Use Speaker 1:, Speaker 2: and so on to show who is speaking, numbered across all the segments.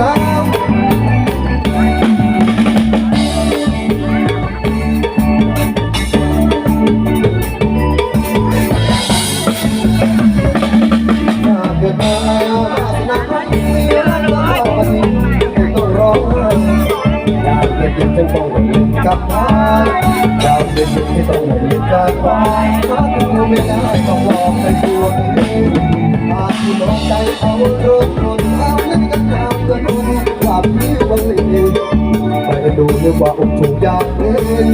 Speaker 1: สาวถ้าเกิดมาสนามมีรักก็มาดีต้องร้องไห้อยากเป็นยินจะต้องเล่นกับไม้อยากเป็นยินที่ต้องเล่นกับไม้ถ้าดูไม่ได้ต้องลองในตัวเองอาจที่ลองใจเอาโร ว่าอกถูกยากเลย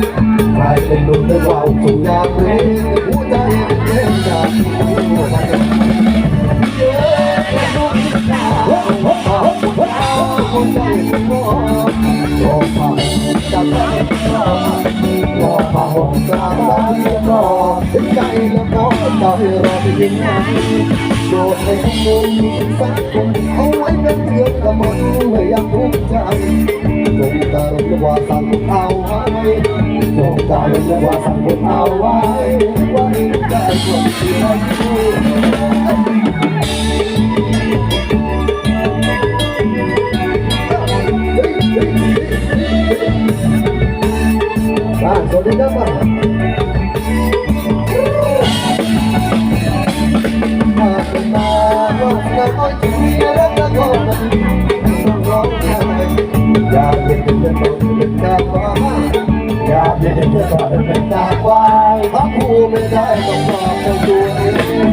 Speaker 1: ใครเป็นดูนึกว่าอกถูกยากเลยหัวใจเป็นเล่นยากคนใจเป็นมองรอผ่านจากใจรอผ่านจากใจรอใจแล้วก็ใจรอไปยังไงโดดในมุมสักคนเอาไว้เป็นเพื่อนละมันไม่อยากทุกข์ใจ จงการุณว่าสั่งเอาไว้จงการุณว่าสั่งเอาไว้ ไม่ได้ต้องรอตัวเอง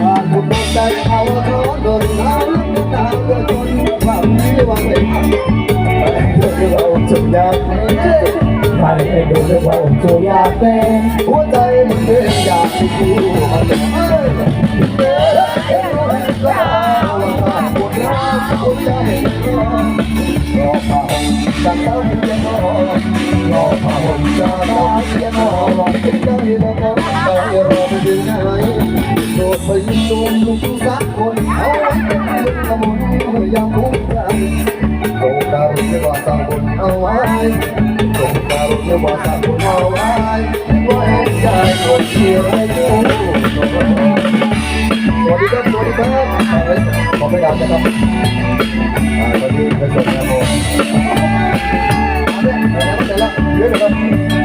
Speaker 1: ถ้าคุณไม่ใจเอาเพราะโดนเอาลูกตาเพื่อจนความที่ว่าไม่ทำเราจะอยากให้
Speaker 2: ใครไปดูเรื่องว่าผมตัวยากเป็น
Speaker 1: หัวใจมันเป็นอยากที่ดูมันเป็นเอ้ยเอ้ยเอ้ยเอ้ยเอ้ยปวดร้าวหัวใจรอผ่านจากเต้าเพียงรอรอผ่านจากเต้าเพียงรอเป็นได้แล้วใจรอไปถึงไหนโดดไปยิงตูมลูกสักคนเอาไว้เป็นเรื่องละมุนยังใจโอ้การุณว่าสังคนเอาไว้จงการุณว่าสักคนเอาไว้ว่าเห็นใจคนที่ไรรู้สวัสดีครับสวั สดีครับขอไม่ดังนะครับอ่าตอนนี้ไปส่งงานผมเอาเนี่ยไปแล้วไปแล้วเยอะเลยครับ